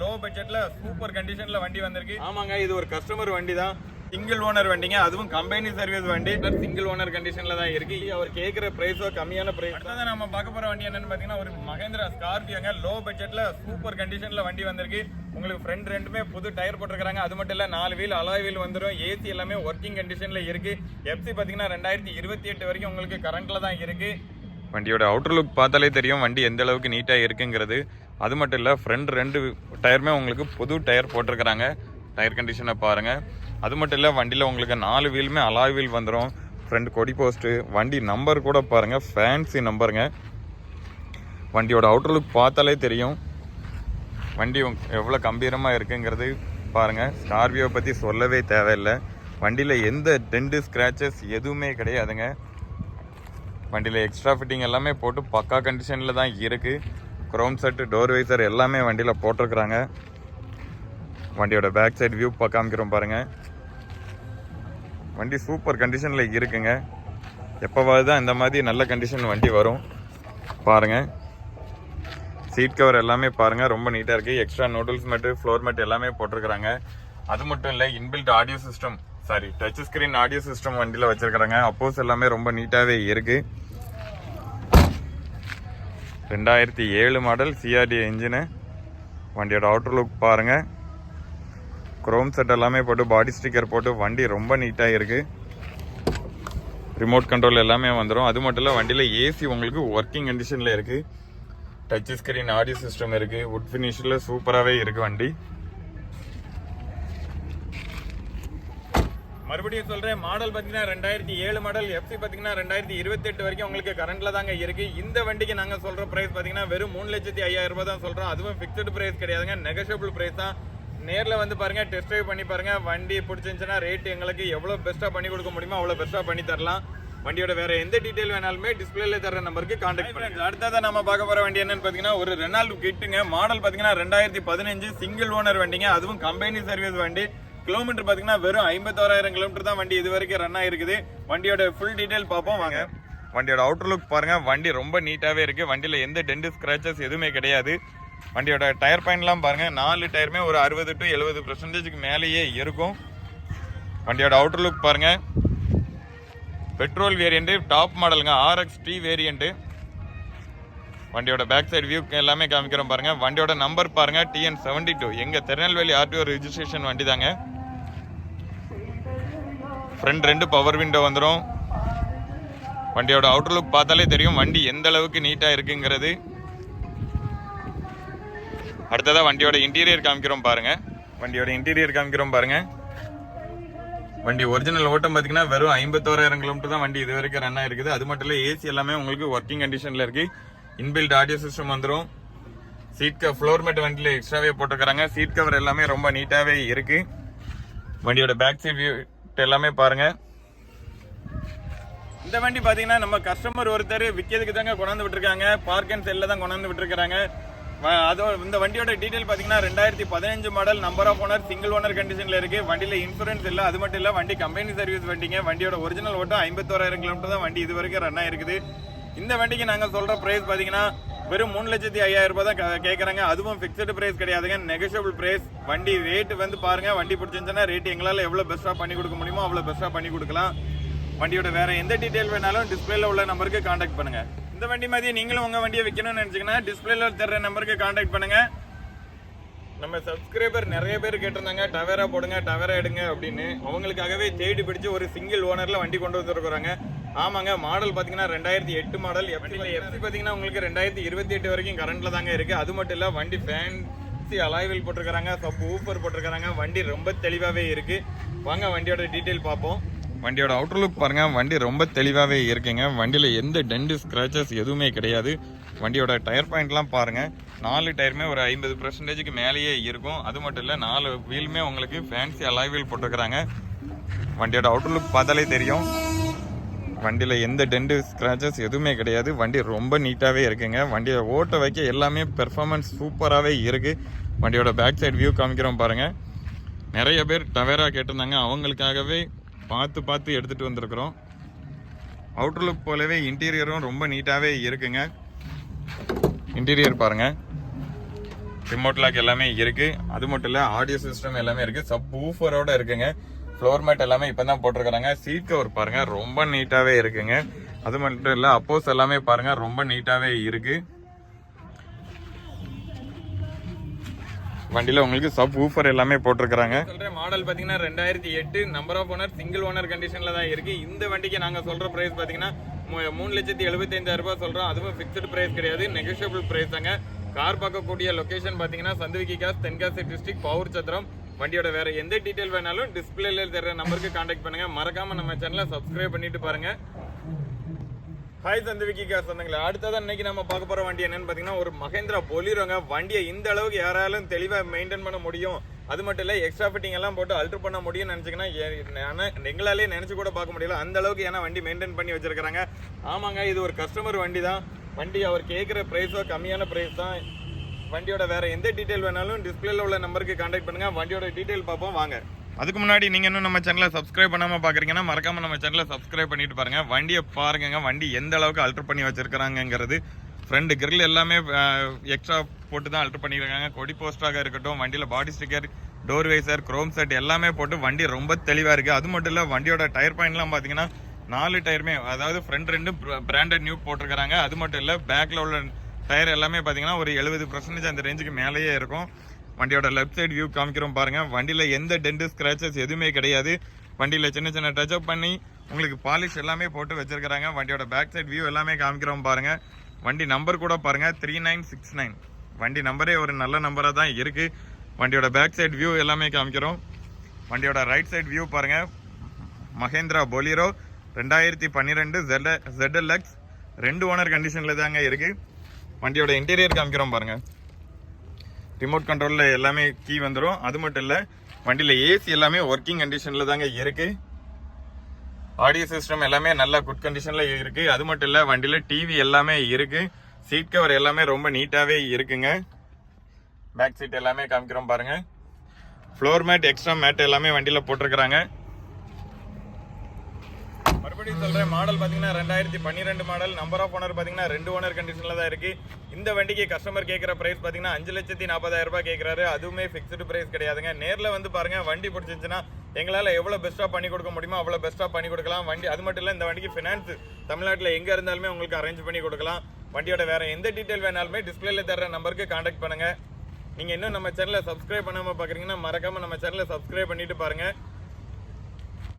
Low பட்ஜெட்ல super கண்டிஷன்ல வண்டி வந்திருக்கு. ஆமாங்க இது ஒரு கஸ்டமர் வண்டி தான் சிங்கிள் ஓனர் வண்டிங்க அதுவும் கம்பெனி சர்வீஸ் வண்டி சிங்கிள் ஓனர் கண்டிஷன்ல தான் இருக்கு. அவர் கேட்குற பிரைஸோ கம்மியான பிரைஸ் அடுத்ததான் நம்ம பார்க்க போற வண்டி என்னன்னு பாத்தீங்கன்னா ஒரு மகேந்திரா ஸ்கார்பியோங்க லோ பட்ஜெட்ல சூப்பர் கண்டிஷன்ல வண்டி வந்திருக்கு. உங்களுக்கு ஃப்ரண்ட் ரெண்டுமே புது டயர் போட்டிருக்காங்க அது மட்டும் இல்ல நாலு வீல் அலாய் வீல் வந்துடும் ஏசி எல்லாமே ஒர்க்கிங் கண்டிஷன்ல இருக்கு. எஃப்சி பாத்தீங்கன்னா ரெண்டாயிரத்தி இருபத்தி எட்டு வரைக்கும் உங்களுக்கு கரண்ட்ல தான் இருக்கு. வண்டியோட அவுட்டர் லுக் பார்த்தாலே தெரியும். வண்டி எந்த அளவுக்கு நீட்டாக இருக்குங்கிறது. அது மட்டும் இல்லை ஃப்ரண்ட் ரெண்டு டயருமே உங்களுக்கு புது டயர் போட்டிருக்கிறாங்க. டயர் கண்டிஷனை பாருங்கள் அது மட்டும் இல்லை வண்டியில் உங்களுக்கு நாலு வீலுமே அலாய் வீல் வந்துடும் ஃப்ரண்ட் கொடி போஸ்ட்டு வண்டி நம்பர் கூட பாருங்கள் ஃபேன்சி நம்பருங்க வண்டியோட அவுட்டர் லுக் பார்த்தாலே தெரியும். வண்டி எவ்வளோ கம்பீரமாக இருக்குங்கிறது பாருங்கள் ஸ்கார்பியோ பற்றி சொல்லவே தேவையில்லை. வண்டியில் எந்த டென்டு ஸ்க்ராச்சஸ் எதுவுமே கிடையாதுங்க. வண்டியில் எக்ஸ்ட்ரா ஃபிட்டிங் எல்லாமே போட்டு பக்கா கண்டிஷனில் தான் இருக்குது க்ரோம் செட்டு டோர் வைசர் எல்லாமே வண்டியில் போட்டிருக்கிறாங்க. வண்டியோட பேக் சைடு வியூ காமிக்கிறோம் பாருங்கள் வண்டி சூப்பர் கண்டிஷனில் இருக்குங்க. எப்போவாது தான் இந்த மாதிரி நல்ல கண்டிஷன் வண்டி வரும். பாருங்கள் சீட் கவர் எல்லாமே பாருங்கள் ரொம்ப நீட்டாக இருக்குது எக்ஸ்ட்ரா நூடுல்ஸ் மெட்டு ஃப்ளோர் மெட் எல்லாமே போட்டிருக்கிறாங்க. அது மட்டும் இல்லை inbuilt audio system sorry touch screen audio system வண்டியில் வச்சுருக்கிறாங்க. அப்போஸ் எல்லாமே ரொம்ப நீட்டாகவே இருக்குது ரெண்டாயிரத்தி ஏழு மாடல் சிஆர்டி இன்ஜினு வண்டியோட அவுட்டர் லுக் பாருங்கள் குரோம் செட் எல்லாமே போட்டு பாடி ஸ்டிக்கர் போட்டு வண்டி ரொம்ப நீட்டாக இருக்கு. ரிமோட் கண்ட்ரோல் எல்லாமே வந்துடும் அது மட்டும் இல்லை வண்டியில் ஏசி உங்களுக்கு ஒர்க்கிங் கண்டிஷனில் இருக்குது டச் ஸ்க்ரீன் ஆடியோ சிஸ்டம் இருக்குது உட் ஃபினிஷில் சூப்பராகவே இருக்குது வண்டி. மறுபடியும் சொல்றேன் மாடல் பாத்தீங்கன்னா ரெண்டாயிரத்தி ஏழு மாடல் எஃப்சி பாத்தீங்கன்னா ரெண்டாயிரத்தி இருபத்தி எட்டு வரைக்கும் உங்களுக்கு கரண்ட்ல தாங்க இருக்கு. இந்த வண்டிக்கு நாங்க சொல்ற பிரைஸ் பாத்தீங்கன்னா வெறும் மூணு லட்சத்தி ஐயாயிரம் ரூபாய் தான் சொல்றோம். அதுவும் பிக்சடு பிரைஸ் கிடையாதுங்க நெகஷியபிள் பிரைஸ் தான். நேர்ல வந்து பாருங்க டெஸ்ட் ட்ரைவ் பண்ணி பாருங்க வண்டி பிடிச்சிருந்துச்சுன்னா ரேட் எங்களுக்கு எவ்வளவு பெஸ்ட்டா பண்ணி கொடுக்க முடியுமோ அவ்வளவு பெஸ்ட்டா பண்ணி தரலாம். வண்டியோட வேற எந்த டீடைல் வேணாலுமே டிஸ்பிளேல தர நம்பருக்கு கான்டாக்ட் பண்ணுங்க. அடுத்ததா நம்ம பார்க்க போற வண்டி என்னன்னு பாத்தீங்கன்னா ஒரு ரெனால்டு கிட்டுங்க மாடல் பாத்தீங்கன்னா ரெண்டாயிரத்தி பதினஞ்சு சிங்கிள் ஓனர் வண்டிங்க. அதுவும் கம்பெனி சர்வீஸ் வண்டி. கிலோமீட்டர் பார்த்தீங்கன்னா வெறும் ஐம்பத்தோராயிரம் கிலோமீட்டர் தான் வண்டி இது வரைக்கும் ரன் ஆகிருக்குது வண்டியோட ஃபுல் டீட்டெயில் பார்ப்போம் வாங்க. வண்டியோட அவுட்டர் லுக் பாருங்கள் வண்டி ரொம்ப நீட்டாகவே இருக்குது வண்டியில் எந்த டென்ட் ஸ்க்ராச்சஸ் எதுவுமே கிடையாது. வண்டியோட டயர் பாயிண்ட்லாம் பாருங்கள் நாலு டயருமே ஒரு அறுபது டு எழுபது பர்சன்டேஜுக்கு மேலேயே இருக்கும். வண்டியோட அவுட்டர் லுக் பாருங்கள் பெட்ரோல் வேரியண்ட்டு டாப் மாடலுங்க ஆர்எக்ஸ் டி வேரியண்ட்டு வண்டியோட பேக் சைடு வியூ எல்லாமே காமிக்கிறோம் பாருங்கள் வண்டியோட நம்பர் பாருங்கள் டிஎன் செவன்டி டூ எங்கள் திருநெல்வேலி ஆர்டிஓ ரிஜிஸ்ட்ரேஷன் வண்டி தாங்க ஃப்ரண்ட் ரெண்டு பவர் விண்டோ வந்துடும் வண்டியோட அவுட்டர் லுக் பார்த்தாலே தெரியும் வண்டி எந்த அளவுக்கு நீட்டாக இருக்குங்கிறது. அடுத்ததாக வண்டியோட இன்டீரியர் காமிக்கிறோம் பாருங்கள் வண்டியோட இன்டீரியர் காமிக்கிறோம் பாருங்கள் வண்டி ஒரிஜினல் ஓட்டம் பார்த்தீங்கன்னா வெறும் ஐம்பத்தோராயிரம் கிலோமீட்டர் தான் வண்டி இது வரைக்கும் ரன் ஆயிருக்குது. அது மட்டும் இல்லை ஏசி எல்லாமே உங்களுக்கு ஒர்க்கிங் கண்டிஷனில் இருக்குது இன்பில்ட் ஆடியோ சிஸ்டம் வந்துடும் சீட் கவர் ஃப்ளோர் மேட் வண்டியில் எக்ஸ்ட்ராவே போட்டுக்கிறாங்க. சீட் கவர் எல்லாமே ரொம்ப நீட்டாகவே இருக்குது வண்டியோட பேக் சைட் வியூ எல்லாமே பாருங்க. இந்த வண்டி பார்த்தீங்கன்னா நம்ம கஸ்டமர் ஒருத்தர் விற்கிறதுக்கு தாங்க கொண்டாந்து விட்டுருக்காங்க. பார்க் அண்ட் செல்ல தான் கொண்டாந்து விட்டுருக்காங்க வ- அதோ இந்த வண்டியோட டீட்டெயில் பார்த்தீங்கன்னா ரெண்டாயிரத்தி பதினஞ்சு model number of owner single owner கண்டிஷனில் இருக்குது வண்டியில் இன்சூரன்ஸ் இல்லை அது மட்டும் இல்லை வண்டி கம்பெனி சர்வீஸ் வண்டிங்க. வண்டியோட ஒரிஜினல் ஓட்டம் ஐம்பத்தோராயிரம் கிலோமீட்டர் தான் வண்டி இது வரைக்கும் ரன் ஆயிருக்குது. இந்த வண்டிக்கு நாங்கள் சொல்கிற ப்ரைஸ் பார்த்தீங்கன்னா வெறும் மூணு லட்சத்தி ஐயாயிரம் ரூபாய் தான் கேட்குறாங்க அதுவும் ஃபிக்ஸ்டு பிரைஸ் கிடையாதுங்க. நெகஷியபிள் பிரைஸ் வண்டி ரேட் வந்து பாருங்க. வண்டி பிடிச்சிருந்துச்சுன்னா ரேட் எங்களால் எவ்வளோ பெஸ்ட்டாக பண்ணி கொடுக்க முடியுமோ அவ்வளோ பெஸ்ட்டாக பண்ணி கொடுக்கலாம். வண்டியோட வேற எந்த டீட்டெயில் வேணாலும் டிஸ்பிளேல உள்ள நம்பருக்கு காண்டாக்ட் பண்ணுங்க. இந்த வண்டி மாதிரி நீங்களும் உங்க வண்டியை விற்கணும்னு நினைச்சீங்கன்னா டிஸ்பிளேல தர்ற நம்பருக்கு காண்டாக்ட் பண்ணுங்க. நம்ம சப்ஸ்கிரைபர் நிறைய பேர் கேட்டிருந்தாங்க. டவேரா போடுங்க டவேரா எடுங்க அப்படின்னு. அவங்களுக்காகவே தேடி பிடிச்சு ஒரு சிங்கிள் ஓனர்ல வண்டி கொண்டு வந்துருக்குறாங்க ஆமாங்க மாடல் பாத்தீங்கன்னா ரெண்டாயிரத்தி எட்டு மாடல் எப்படி எஃப்சி பாத்தீங்கன்னா உங்களுக்கு ரெண்டாயிரத்தி இருபத்தி எட்டு வரைக்கும் கரண்ட்ல தாங்க இருக்கு. அது மட்டும் இல்ல வண்டி ஃபேன்சி அலாய்வில் போட்டிருக்காங்க சப் ஊஃபர் போட்டிருக்காங்க வண்டி ரொம்ப தெளிவாவே இருக்கு. வாங்க வண்டியோட டீடைல் பார்ப்போம். வண்டியோட அவுட்டர் லுக் பாருங்க வண்டி ரொம்ப தெளிவாகவே இருக்குங்க. வண்டியில் எந்த டென்ட் ஸ்க்ராச்சஸ் எதுவுமே கிடையாது. வண்டியோட டயர் பாயிண்ட்லாம் பாருங்க நாலு டயருமே ஒரு ஐம்பது பர்சன்டேஜுக்கு மேலேயே இருக்கும். அது மட்டும் இல்லை நாலு வீலுமே உங்களுக்கு ஃபேன்சி அலாய் வீல் போட்டிருக்கிறாங்க. வண்டியோட அவுட்டர் லுக் பார்த்தாலே தெரியும். வண்டியில் எந்த டெண்டு ஸ்க்ராச்சஸ் எதுவுமே கிடையாது. வண்டி ரொம்ப நீட்டாகவே இருக்குங்க. வண்டியை ஓட்ட வைக்க எல்லாமே பெர்ஃபார்மன்ஸ் சூப்பராகவே இருக்குது வண்டியோட பேக் சைடு வியூ காமிக்கிறோம் பாருங்கள் நிறைய பேர் டவேரா கேட்டிருந்தாங்க. அவங்களுக்காகவே பார்த்து பார்த்து எடுத்துகிட்டு வந்திருக்கிறோம். அவுட்லுக் போலவே இன்டீரியரும் ரொம்ப நீட்டாகவே இருக்குங்க. இன்டீரியர் பாருங்கள் ரிமோட் லாக் எல்லாமே இருக்குது அது மட்டும் இல்லை ஆடியோ சிஸ்டம் எல்லாமே இருக்குது சப் ஊஃபரோடு இருக்குங்க. ஃப்ளோர் மேட் எல்லாமே இப்போ தான் போட்டிருக்கிறாங்க. சீட் கவர் பாருங்க ரொம்ப நீட்டாகவே இருக்குங்க. அது மட்டும் இல்லை அப்போஸ் எல்லாமே பாருங்க ரொம்ப நீட்டாகவே இருக்கு. வண்டியில் உங்களுக்கு சப் ஊஃபர் எல்லாமே போட்டிருக்கிறாங்க. சொல்கிற மாடல் பார்த்தீங்கன்னா ரெண்டாயிரத்தி எட்டு number of owner single owner கண்டிஷனில் தான் இருக்குது இந்த வண்டிக்கு நாங்கள் சொல்கிற ப்ரைஸ் பார்த்தீங்கன்னா மூ- மூணு லட்சத்தி எழுபத்தைந்தாயிரம் ரூபாய் சொல்கிறோம் அதுவும் ஃபிக்ஸ்டு ப்ரைஸ் கிடையாது நெகோஷியபிள் ப்ரைஸ் தாங்க. கார் பார்க்கக்கூடிய லொக்கேஷன் பார்த்தீங்கன்னா சந்துவிக்கி காஸ் தென்காசி டிஸ்ட்ரிக்ட் பவர் சத்திரம் வண்டியோட வேற எந்த டீட்டெயில் வேணாலும் டிஸ்பிளேல தர நம்பருக்கு காண்டாக்ட் பண்ணுங்க. மறக்காம நம்ம சேனலை சப்ஸ்கிரைப் பண்ணிட்டு பாருங்க. ஹாய் சந்தவிக்கி கார் சொந்தங்களே. அடுத்ததான் இன்னைக்கு நம்ம பார்க்க போற வண்டி என்னன்னு பாத்தீங்கன்னா ஒரு மகேந்திரா பொலிரோங்க. வண்டியை இந்த அளவுக்கு யாராலும் தெளிவா மெயின்டைன் பண்ண முடியும். அது மட்டும் இல்லை எக்ஸ்ட்ரா ஃபிட்டிங் எல்லாம் போட்டு அல்ட்ரு பண்ண முடியும்னு நினச்சிங்கன்னா எங்களாலே நினச்சி கூட பார்க்க முடியல. அந்த அளவுக்கு ஏன்னா வண்டி மெயின்டைன் பண்ணி வச்சிருக்காங்க ஆமாங்க இது ஒரு கஸ்டமர் வண்டி தான் வண்டி அவர் கேட்குற ப்ரைஸோ கம்மியான ப்ரைஸ் தான். வண்டியோட வேற எந்த டீடைல் வேணாலும் டிஸ்பிளேல உள்ள நம்பருக்கு கான்டாக்ட் பண்ணுங்க. வண்டியோட டீடைல் பார்ப்போம். வாங்க. அதுக்கு முன்னாடி நீங்க இன்னும் நம்ம சேனலை சப்ஸ்கிரைப் பண்ணாம பாக்குறீங்கன்னா மறக்காம நம்ம சேனலை சப்ஸ்கிரைப் பண்ணிட்டு பாருங்க. வண்டியை பாருங்க வண்டி எந்த அளவுக்கு அல்டர் பண்ணி வச்சுருக்காங்கங்கிறது ஃப்ரண்ட் கிரில் எல்லாமே எக்ஸ்ட்ரா போட்டு தான் அல்டர் பண்ணியிருக்காங்க கொடி போஸ்டாக இருக்கட்டும் வண்டியில் body sticker door visor chrome set எல்லாமே போட்டு வண்டி ரொம்ப தெளிவாக இருக்குது அது மட்டும் இல்லை வண்டியோட டயர் பாயிண்ட்லாம் பார்த்தீங்கன்னா நாலு டயருமே அதாவது ஃப்ரண்ட் ரெண்டு பிராண்டட் நியூ போட்டிருக்கிறாங்க. அது மட்டும் இல்லை பேக்கில் உள்ள டயர் எல்லாமே பார்த்தீங்கன்னா ஒரு எழுபது பர்சன்டேஜ் அந்த ரேஞ்சுக்கு மேலேயே இருக்கும். வண்டியோட லெஃப்ட் சைடு வியூ காமிக்கிறோம் பாருங்கள் வண்டியில் எந்த டென்ட் ஸ்க்ராச்சஸ் எதுவுமே கிடையாது. வண்டியில் சின்ன சின்ன டச்சப் பண்ணி உங்களுக்கு பாலிஷ் எல்லாமே போட்டு வச்சுருக்கிறாங்க. வண்டியோட பேக் சைட் வியூ எல்லாமே காமிக்கிறோம் பாருங்கள் வண்டி நம்பர் கூட பாருங்கள் த்ரீ நைன் சிக்ஸ் நைன் வண்டி நம்பரே ஒரு நல்ல நம்பராக தான் இருக்குது வண்டியோட பேக் சைட் வியூ எல்லாமே காமிக்கிறோம். வண்டியோட ரைட் சைட் வியூ பாருங்கள் மகேந்திரா பொலிரோ ரெண்டாயிரத்தி பன்னிரெண்டு ஜெட் ZLX ரெண்டு ஓனர் கண்டிஷனில் தாங்க இருக்குது வண்டியோட இன்டீரியர் காமிக்கிறோம் பாருங்க. ரிமோட் கண்ட்ரோலில் எல்லாமே கீ வந்துடும் அது மட்டும் இல்லை வண்டியில் ஏசி எல்லாமே ஒர்க்கிங் கண்டிஷனில் தாங்க இருக்குது ஆடியோ சிஸ்டம் எல்லாமே நல்லா குட் கண்டிஷனில் இருக்குது அது மட்டும் இல்லை வண்டியில் டிவி எல்லாமே இருக்குது சீட் கவர் எல்லாமே ரொம்ப நீட்டாகவே இருக்குங்க. பேக் சீட் எல்லாமே காமிக்கிறோம் பாருங்கள் ஃப்ளோர் மேட் எக்ஸ்ட்ரா மேட் எல்லாமே வண்டியில் போட்டிருக்கிறாங்க. மறுபடியும் சொல்கிறேன் மாடல் பார்த்தீங்கன்னா ரெண்டாயிரத்தி பன்னிரெண்டு மாடல் நம்பர் ஆஃப் ஓனர் பார்த்தீங்கன்னா ரெண்டு ஓனர் கண்டிஷனில் தான் இருக்குது இந்த வண்டிக்கு கஸ்டமர் கேட்குற ப்ரைஸ் பார்த்தீங்கன்னா அஞ்சு லட்சத்தி நாற்பதாயிரம் ரூபாய் கேட்குறாரு அதுவுமே ஃபிக்ஸ்டு ப்ரைஸ் கிடையாதுங்க. நேரில் வந்து பாருங்கள் வண்டி பிடிச்சிருந்துச்சுன்னா எங்களால் எவ்வளோ பெஸ்ட்டாக பண்ணி கொடுக்க முடியுமோ அவ்வளோ பெஸ்ட்டாக பண்ணி கொடுக்கலாம். வண்டி அது மட்டும் இல்லை இந்த வண்டிக்கு ஃபினான்ஸ் தமிழ்நாட்டில் எங்கே இருந்தாலுமே உங்களுக்கு அரேஞ்ச் பண்ணி கொடுக்கலாம். வண்டியோட வேறு எந்த டீட்டெயில் வேணாலுமே டிஸ்பிளேல தர நம்பருக்கு காண்டாக்ட் பண்ணுங்கள் நீங்கள் இன்னும் நம்ம சேனலை சப்ஸ்கிரைப் பண்ணாமல் பார்க்குறீங்கன்னா மறக்காமல் நம்ம சேனலை சப்ஸ்கிரைப் பண்ணிட்டு பாருங்கள்